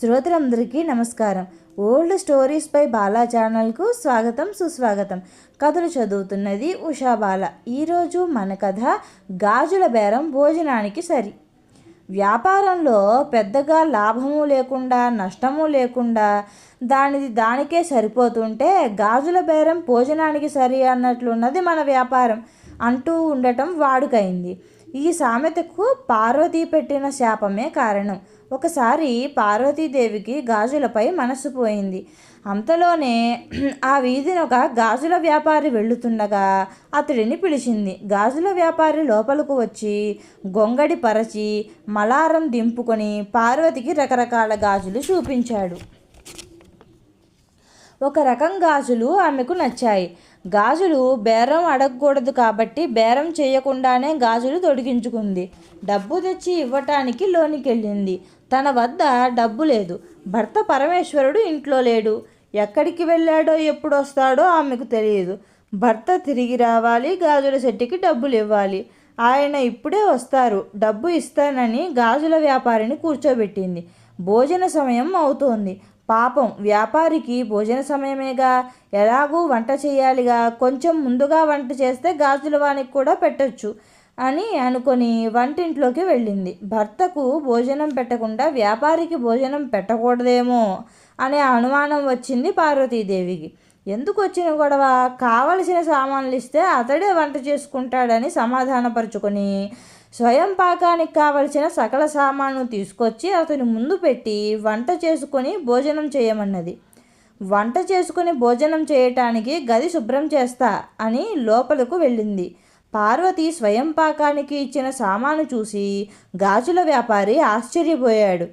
శ్రోతలందరికీ నమస్కారం. Old stories పై బాలా ఛానల్కు స్వాగతం సుస్వాగతం. కథలు చదువుతున్నది ఉషా బాల. ఈరోజు మన కథ గాజుల బేరం భోజనానికి సరి. వ్యాపారంలో పెద్దగా లాభము లేకుండా నష్టము లేకుండా దానిది దానికే సరిపోతుంటే గాజుల బేరం భోజనానికి సరి అన్నట్లున్నది మన వ్యాపారం అంటూ ఉండటం వాడుకైంది. ఈ సామెతకు పార్వతి పెట్టిన శాపమే కారణం. ఒకసారి పార్వతీదేవికి గాజులపై మనసు పోయింది. అంతలోనే ఆ వీధిని ఒక గాజుల వ్యాపారి వెళుతుండగా అతడిని పిలిచింది. గాజుల వ్యాపారి లోపలకు వచ్చి గొంగడి పరచి మలారం దింపుకొని పార్వతికి రకరకాల గాజులు చూపించాడు. ఒక రకం గాజులు ఆమెకు నచ్చాయి. గాజులు బేరం అడగకూడదు కాబట్టి బేరం చేయకుండానే గాజులు తొడిగించుకుంది. డబ్బు తెచ్చి ఇవ్వటానికి లోనికెళ్ళింది. తన వద్ద డబ్బు లేదు. భర్త పరమేశ్వరుడు ఇంట్లో లేడు. ఎక్కడికి వెళ్ళాడో ఎప్పుడు వస్తాడో ఆమెకు తెలియదు. భర్త తిరిగి రావాలి గాజుల సెట్టికి డబ్బులు ఇవ్వాలి. ఆయన ఇప్పుడే వస్తారు. డబ్బు ఇస్తానని గాజుల వ్యాపారిని కూర్చోబెట్టింది. భోజన సమయం అవుతోంది. పాపం వ్యాపారికి భోజన సమయమేగా. ఎలాగూ వంట చేయాలిగా. కొంచెం ముందుగా వంట చేస్తే గాజుల వానికి కూడా పెట్టచ్చు అని అనుకొని వంటింట్లోకి వెళ్ళింది. భర్తకు భోజనం పెట్టకుండా వ్యాపారికి భోజనం పెట్టకూడదేమో అనే అనుమానం వచ్చింది పార్వతీదేవికి. ఎందుకు వచ్చిన గొడవ? కావలసిన సామాన్లు ఇస్తే అతడే వంట చేసుకుంటాడని సమాధానపరుచుకొని స్వయం పాకానికి కావలసిన సకల సామాను తీసుకొచ్చి అతని ముందు పెట్టి వంట చేసుకొని భోజనం చేయమన్నది. వంట చేసుకుని భోజనం చేయటానికి గది శుభ్రం చేస్తా అని లోపలకు వెళ్ళింది. పార్వతి స్వయం పాకానికి ఇచ్చిన సామాను చూసి గాజుల వ్యాపారి ఆశ్చర్యపోయాడు.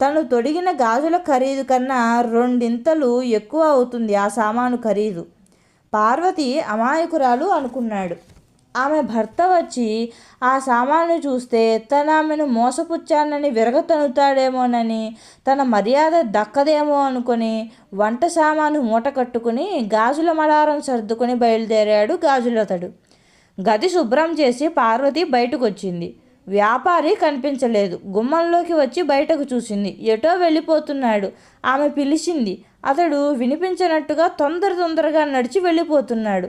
తను తొడిగిన గాజుల ఖరీదు కన్నా రెండింతలు ఎక్కువ అవుతుంది ఆ సామాను ఖరీదు. పార్వతి అమాయకురాలు అనుకున్నాడు. ఆమె భర్త వచ్చి ఆ సామాను చూస్తే తను ఆమెను మోసపుచ్చానని విరగతనుతాడేమోనని తన మర్యాద దక్కదేమో అనుకుని వంట సామాను మూట కట్టుకుని గాజుల మడారం సర్దుకొని బయలుదేరాడు గాజులతడు. గది శుభ్రం చేసి పార్వతి బయటకు వచ్చింది వ్యాపారి కనిపించలేదు. గుమ్మంలోకి వచ్చి బయటకు చూసింది. ఎటో వెళ్ళిపోతున్నాడు. ఆమె పిలిచింది. అతడు వినిపించినట్టుగా తొందర తొందరగా నడిచి వెళ్ళిపోతున్నాడు.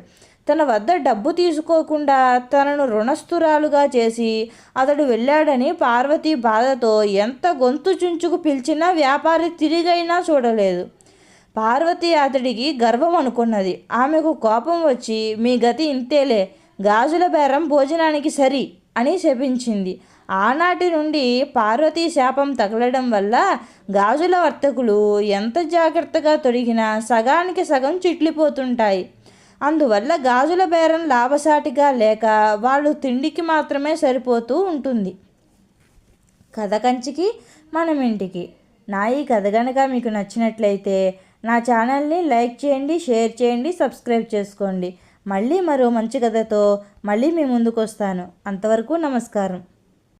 తన వద్ద డబ్బు తీసుకోకుండా తనను రుణస్థురాలుగా చేసి అతడు వెళ్ళాడని పార్వతి బాధతో ఎంత గొంతు చుంచుకు పిలిచినా వ్యాపారి తిరిగైనా చూడలేదు. పార్వతి అతడికి గర్వం అనుకున్నది. ఆమెకు కోపం వచ్చి మీ గతి ఇంతేలే గాజుల బేరం భోజనానికి సరి అని శపించింది. ఆనాటి నుండి పార్వతీ శాపం తగలడం వల్ల గాజుల వర్తకులు ఎంత జాగ్రత్తగా తొడిగినా సగానికి సగం చిట్లిపోతుంటాయి. అందువల్ల గాజుల బేరం లాభసాటిగా లేక వాళ్ళు తిండికి మాత్రమే సరిపోతూ ఉంటుంది. కథ కంచికి మనం ఇంటికి. నా ఈ కథ గనక మీకు నచ్చినట్లయితే నా ఛానల్ని లైక్ చేయండి షేర్ చేయండి సబ్స్క్రైబ్ చేసుకోండి. మళ్ళీ మరో మంచి కథతో మళ్ళీ మీ ముందుకు వస్తాను అంతవరకు నమస్కారం.